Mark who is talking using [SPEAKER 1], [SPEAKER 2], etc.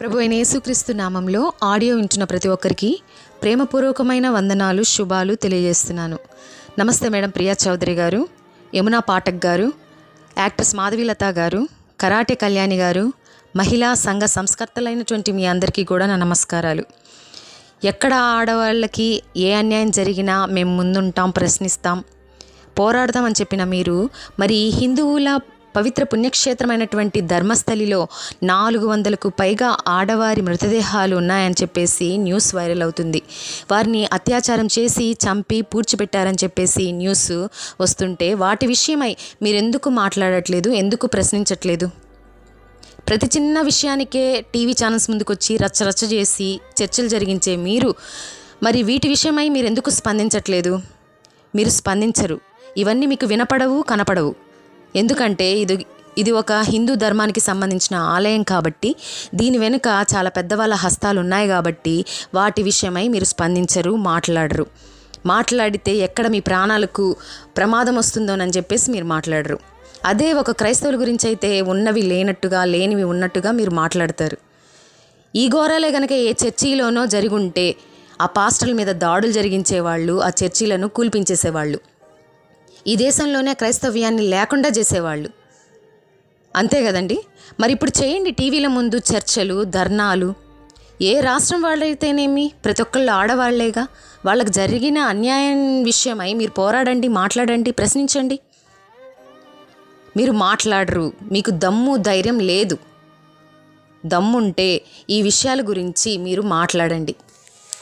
[SPEAKER 1] ప్రభు అయిన యేసుక్రీస్తు నామంలో ఆడియో వింటున్న ప్రతి ఒక్కరికి ప్రేమపూర్వకమైన వందనాలు శుభాలు తెలియజేస్తున్నాను. నమస్తే మేడం ప్రియా చౌదరి గారు యమునా పాఠక్ గారు యాక్ట్రెస్ మాధవీలత గారు కరాటే కళ్యాణి గారు మహిళా సంఘ సంస్కర్తలైనటువంటి మీ అందరికీ కూడా నా నమస్కారాలు. ఎక్కడ ఆడవాళ్ళకి ఏ అన్యాయం జరిగినా మేము ముందుంటాం ప్రశ్నిస్తాం పోరాడదామని చెప్పిన మీరు మరి హిందువుల పవిత్ర పుణ్యక్షేత్రమైనటువంటి ధర్మస్థలిలో నాలుగు వందలకు పైగా ఆడవారి మృతదేహాలు ఉన్నాయని చెప్పేసి న్యూస్ వైరల్ అవుతుంది. వారిని అత్యాచారం చేసి చంపి పూడ్చిపెట్టారని చెప్పేసి న్యూస్ వస్తుంటే వాటి విషయమై మీరెందుకు మాట్లాడట్లేదు? ఎందుకు ప్రశ్నించట్లేదు? ప్రతి చిన్న విషయానికే టీవీ ఛానల్స్ ముందుకు వచ్చి రచ్చ రచ్చ చేసి చర్చలు జరిగించే మీరు మరి వీటి విషయమై మీరు ఎందుకు స్పందించట్లేదు? మీరు స్పందించరు. ఇవన్నీ మీకు వినపడవు కనపడవు. ఎందుకంటే ఇది ఇది ఒక హిందూ ధర్మానికి సంబంధించిన ఆలయం కాబట్టి దీని వెనుక చాలా పెద్దవాళ్ళ హస్తాలు ఉన్నాయి కాబట్టి వాటి విషయమై మీరు స్పందించరు మాట్లాడరు. మాట్లాడితే ఎక్కడ మీ ప్రాణాలకు ప్రమాదం వస్తుందోనని చెప్పేసి మీరు మాట్లాడరు. అదే ఒక క్రైస్తవుల గురించి అయితే ఉన్నవి లేనట్టుగా లేనివి ఉన్నట్టుగా మీరు మాట్లాడతారు. ఈ ఘోరాలే గనక ఏ చర్చిలోనో జరిగుంటే ఆ పాస్టర్ల మీద దాడులు జరిగించేవాళ్ళు ఆ చర్చిలను కూల్పించేసేవాళ్ళు. ఈ దేశంలోనే క్రైస్తవ్యాన్ని లేకుండా చేసేవాళ్ళు. అంతే కదండి? మరి ఇప్పుడు చేయండి టీవీల ముందు చర్చలు ధర్నాలు. ఏ రాష్ట్రం వాళ్ళైతేనేమి? ప్రతి ఒక్కళ్ళు ఆడవాళ్ళేగా? వాళ్ళకి జరిగిన అన్యాయం విషయమై మీరు పోరాడండి మాట్లాడండి ప్రశ్నించండి. మీరు మాట్లాడరు మీకు దమ్ము ధైర్యం లేదు. దమ్ముంటే ఈ విషయాల గురించి మీరు మాట్లాడండి.